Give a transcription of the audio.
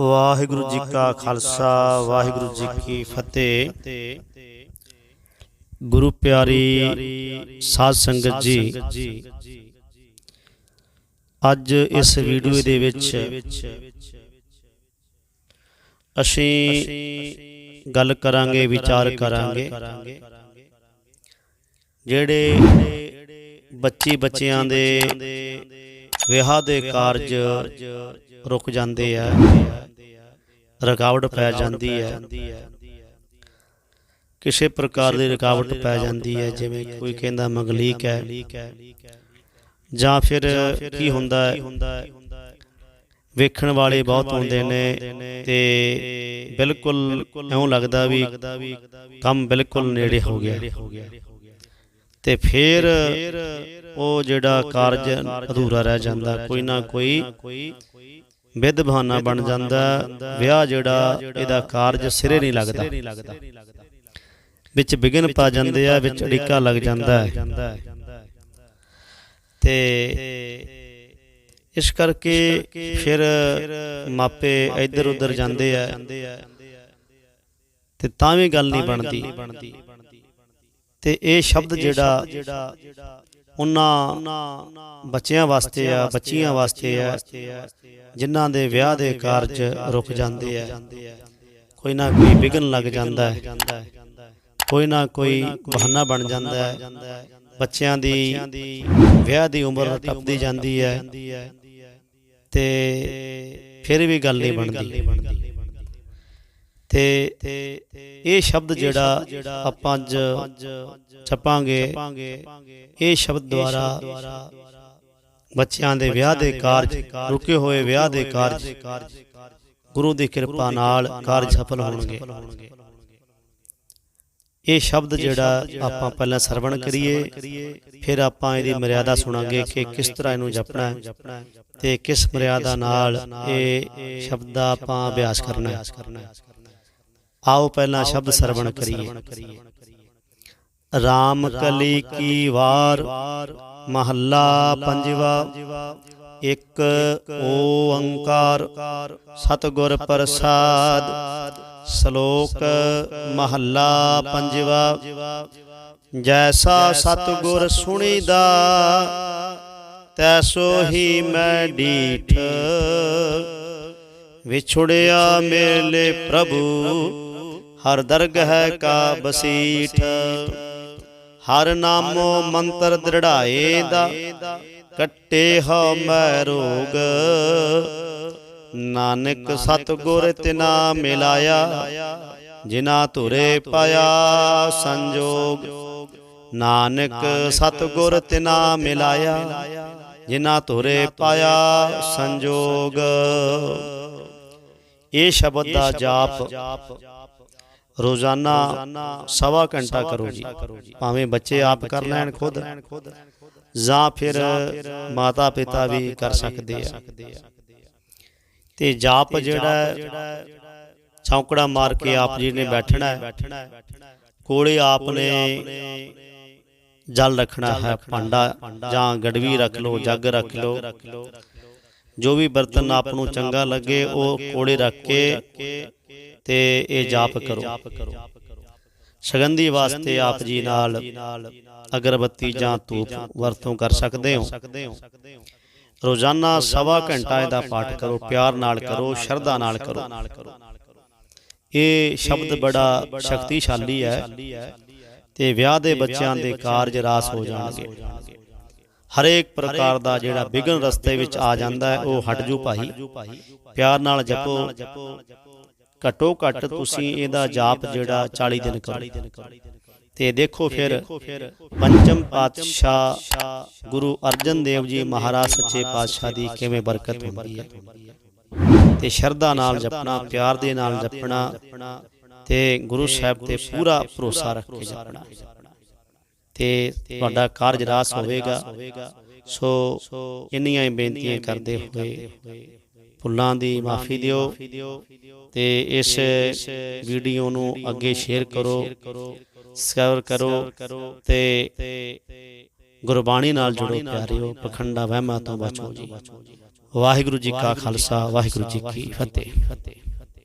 ਵਾਹਿਗੁਰੂ ਜੀ ਕਾ ਖਾਲਸਾ ਵਾਹਿਗੁਰੂ ਜੀ ਕੀ ਫਤਿਹ। ਗੁਰੂ ਪਿਆਰੀ ਸਾਧ ਸੰਗਤ ਜੀ। ਅੱਜ ਇਸ ਵੀਡੀਓ ਦੇ ਵਿੱਚ ਅਸੀਂ ਗੱਲ ਕਰਾਂਗੇ ਵਿਚਾਰ ਕਰਾਂਗੇ ਜਿਹੜੇ ਬੱਚੀ ਬੱਚਿਆਂ ਦੇ ਵਿਆਹ ਦੇ ਕਾਰਜ ਰੁਕ ਜਾਂਦੇ ਆ। ਰੁਕਾਵਟ ਪੈ ਜਾਂਦੀ ਹੈ ਕਿਸੇ ਪ੍ਰਕਾਰ ਦੀ ਰੁਕਾਵਟ ਪੈ ਜਾਂਦੀ ਹੈ ਜਿਵੇਂ ਕੋਈ ਕਹਿੰਦਾ ਮੰਗਲੀਕ ਹੈ। ਜਾਂ ਫਿਰ ਕੀ ਹੁੰਦਾ ਹੈ? ਵੇਖਣ ਵਾਲੇ ਬਹੁਤ ਹੁੰਦੇ ਨੇ ਤੇ ਬਿਲਕੁਲ ਐਉਂ ਲੱਗਦਾ ਵੀ ਕੰਮ ਬਿਲਕੁਲ ਨੇੜੇ ਹੋ ਗਿਆ। ਤੇ ਫਿਰ ਉਹ ਜਿਹੜਾ ਕਾਰਜ ਅਧੂਰਾ ਰਹਿ ਜਾਂਦਾ ਕੋਈ ਨਾ ਕੋਈ ਵਿਧ ਬਹਾਨਾ ਬਣ ਜਾਂਦਾ ਵਿਆਹ ਜਿਹੜਾ ਇਹਦਾ ਕਾਰਜ ਸਿਰੇ ਨਹੀਂ ਲੱਗਦਾ। ਵਿੱਚ ਵਿਗਨ ਪਾ ਜਾਂਦੇ ਆ ਵਿੱਚ ਅੜਿੱਕਾ ਲੱਗ ਜਾਂਦਾ ਹੈ। ਤੇ ਇਸ ਕਰਕੇ ਫਿਰ ਮਾਪੇ ਇੱਧਰ ਉੱਧਰ ਜਾਂਦੇ ਆ ਤੇ ਤਾਂ ਵੀ ਗੱਲ ਨਹੀਂ ਬਣਦੀ। ਤੇ ਇਹ ਸ਼ਬਦ ਜਿਹੜਾ ਉਹਨਾਂ ਬੱਚਿਆਂ ਵਾਸਤੇ ਆ ਬੱਚੀਆਂ ਵਾਸਤੇ ਆ ਜਿਨ੍ਹਾਂ ਦੇ ਵਿਆਹ ਦੇ ਕਾਰਜ ਰੁਕ ਜਾਂਦੇ ਆ। ਕੋਈ ਨਾ ਕੋਈ ਵਿਗਨ ਲੱਗ ਜਾਂਦਾ ਹੈ। ਕੋਈ ਨਾ ਕੋਈ ਬਹਾਨਾ ਬਣ ਜਾਂਦਾ ਹੈ। ਬੱਚਿਆਂ ਦੀ ਵਿਆਹ ਦੀ ਉਮਰ ਟੱਪਦੀ ਜਾਂਦੀ ਹੈ ਤੇ ਫਿਰ ਵੀ ਗੱਲ ਨਹੀਂ ਬਣਦੀ। ਤੇ ਇਹ ਸ਼ਬਦ ਜਿਹੜਾ ਆਪਾਂ ਅੱਜ ਛਪਾਂਗੇ ਇਹ ਸ਼ਬਦ ਦੁਆਰਾ ਬੱਚਿਆਂ ਦੇ ਵਿਆਹ ਦੇ ਕਾਰਜ ਰੁਕੇ ਹੋਏ ਵਿਆਹ ਦੇ ਕਾਰਜ ਗੁਰੂ ਦੀ ਕਿਰਪਾ ਨਾਲ ਕਾਰਜ ਸਫਲ ਹੋਣਗੇ। ਇਹ ਸ਼ਬਦ ਜਿਹੜਾ ਆਪਾਂ ਪਹਿਲਾਂ ਸਰਵਣ ਕਰੀਏ ਫਿਰ ਆਪਾਂ ਇਹਦੀ ਮਰਿਆਦਾ ਸੁਣਾਂਗੇ ਕਿ ਕਿਸ ਤਰ੍ਹਾਂ ਇਹਨੂੰ ਜਪਣਾ ਹੈ ਤੇ ਕਿਸ ਮਰਿਆਦਾ ਨਾਲ ਇਹ ਸ਼ਬਦ ਦਾ ਆਪਾਂ ਅਭਿਆਸ ਕਰਨਾ। ਹੈ ਆਓ ਪਹਿਲਾਂ ਸ਼ਬਦ ਸਰਵਣ ਕਰੀਏ। ਰਾਮ ਕਲੀ ਕੀ ਵਾਰ ਮਹੱਲਾ ਪੰਜਵਾ ਇੱਕ ਓੰਕਾਰ ਸਤਿਗੁਰ ਪ੍ਰਸਾਦ ਸ਼ਲੋਕ ਮਹੱਲਾ ਪੰਜਵਾ। ਜੈਸਾ ਸਤਿਗੁਰ ਸੁਣੀਦਾ ਤੈਸੋ ਹੀ ਮੈਂ ਡੀਠ। ਵਿਛੁੜਿਆ ਮੇਲੇ ਪ੍ਰਭੂ। ਹਰ ਦਰਗਹਿ ਕਾ ਬਸੀਠ। ਹਰ ਨਾਮੋ ਮੰਤਰ ਦ੍ਰਿੜਾਏ ਦਾ, ਕੱਟੇ ਹੋ ਮੈਂ ਰੋਗ। ਨਾਨਕ ਸਤਗੁਰ ਤਿਨਾ ਮਿਲਾਇਆ, ਜਿਨਾ ਧੁਰੇ ਪਾਇਆ ਸੰਜੋਗ। ਨਾਨਕ ਸਤਗੁਰ ਤਿਨਾ ਮਿਲਾਇਆ, ਜਿਨਾ ਧੁਰੇ ਪਾਇਆ ਸੰਜੋਗ। ਇਹ ਸ਼ਬਦ ਦਾ ਜਾਪ ਰੋਜ਼ਾਨਾ ਸਵਾ ਘੰਟਾ ਕਰੋ ਜੀ। ਭਾਵੇਂ ਬੱਚੇ ਆਪ ਕਰ ਲੈਣ ਖੁਦ ਜਾਂ ਫਿਰ ਮਾਤਾ ਪਿਤਾ ਵੀ ਕਰ ਸਕਦੇ ਆ। ਤੇ ਜਾਪ ਜਿਹੜਾ ਚੌਂਕੜਾ ਮਾਰ ਕੇ ਆਪ ਜੀ ਨੇ ਬੈਠਣਾ ਹੈ। ਕੋਲੇ ਆਪ ਨੇ ਜਲ ਰੱਖਣਾ ਹੈ ਭਾਂਡਾ ਜਾਂ ਗੜਵੀ ਰੱਖ ਲਓ ਜੱਗ ਰੱਖ ਲਓ ਜੋ ਵੀ ਬਰਤਨ ਆਪ ਨੂੰ ਚੰਗਾ ਲੱਗੇ ਉਹ ਕੋਲੇ ਰੱਖ ਕੇ ਤੇ ਇਹ ਜਾਪ ਕਰੋ। ਸ਼ਗੰਧੀ ਵਾਸਤੇ ਆਪ ਜੀ ਨਾਲ ਅਗਰਬੱਤੀ ਜਾਂ ਧੂਪ ਵਰਤੋਂ ਕਰ ਸਕਦੇ ਹੋ। ਰੋਜ਼ਾਨਾ ਸਵਾ ਘੰਟਾ ਇਹਦਾ ਪਾਠ ਕਰੋ ਪਿਆਰ ਨਾਲ ਕਰੋ ਸ਼ਰਧਾ ਨਾਲ ਕਰੋ। ਇਹ ਸ਼ਬਦ ਬੜਾ ਸ਼ਕਤੀਸ਼ਾਲੀ ਹੈ ਤੇ ਵਿਆਹ ਦੇ ਬੱਚਿਆਂ ਦੇ ਕਾਰਜ ਰਾਸ ਹੋ ਜਾਣਗੇ। ਹਰੇਕ ਪ੍ਰਕਾਰ ਦਾ ਜਿਹੜਾ ਵਿਗਨ ਰਸਤੇ ਵਿੱਚ ਆ ਜਾਂਦਾ ਹੈ ਉਹ ਹਟ ਜੂ ਭਾਈ। ਪਿਆਰ ਨਾਲ ਜਪੋ। ਘਟੋ ਘਟ ਤੁਸੀਂ ਇਹਦਾ ਜਾਪ ਜਿਹੜਾ 40 ਦਿਨ ਕਰੋ। ਤੇ ਦੇਖੋ ਫਿਰ ਪੰਚਮ ਪਾਤਸ਼ਾਹ ਗੁਰੂ ਅਰਜਨ ਦੇਵ ਜੀ ਮਹਾਰਾਜ ਸੱਚੇ ਪਾਤਸ਼ਾਹ ਦੀ ਕਿਵੇਂ ਬਰਕਤ ਹੁੰਦੀ ਹੈ। ਤੇ ਸ਼ਰਧਾ ਨਾਲ ਜਪਣਾ ਪਿਆਰ ਦੇ ਨਾਲ ਜਪਣਾ ਤੇ ਗੁਰੂ ਸਾਹਿਬ ਤੇ ਪੂਰਾ ਭਰੋਸਾ ਰੱਖ ਕੇ ਜਪਣਾ। ਤੇ ਤੁਹਾਡਾ ਕਾਰਜ ਰਾਸ ਹੋਵੇਗਾ। ਸੋ ਇੰਨੀਆਂ ਹੀ ਬੇਨਤੀਆਂ ਕਰਦੇ ਹੋਏ ਭੁੱਲਾਂ ਦੀ ਮਾਫੀ ਦਿਓ ਤੇ ਇਸ ਵੀਡੀਓ ਨੂੰ ਅੱਗੇ ਸ਼ੇਅਰ ਕਰੋ ਸਬਸਕ੍ਰਾਈਬ ਕਰੋ ਤੇ ਗੁਰਬਾਣੀ ਨਾਲ ਜੁੜੋ ਪਿਆਰਿਓ ਪਖੰਡਾ ਵਹਿਮਾਂ ਤੋਂ ਬਚੋ ਜੀ। ਵਾਹਿਗੁਰੂ ਜੀ ਕਾ ਖਾਲਸਾ ਵਾਹਿਗੁਰੂ ਜੀ ਕੀ ਫਤਿਹ।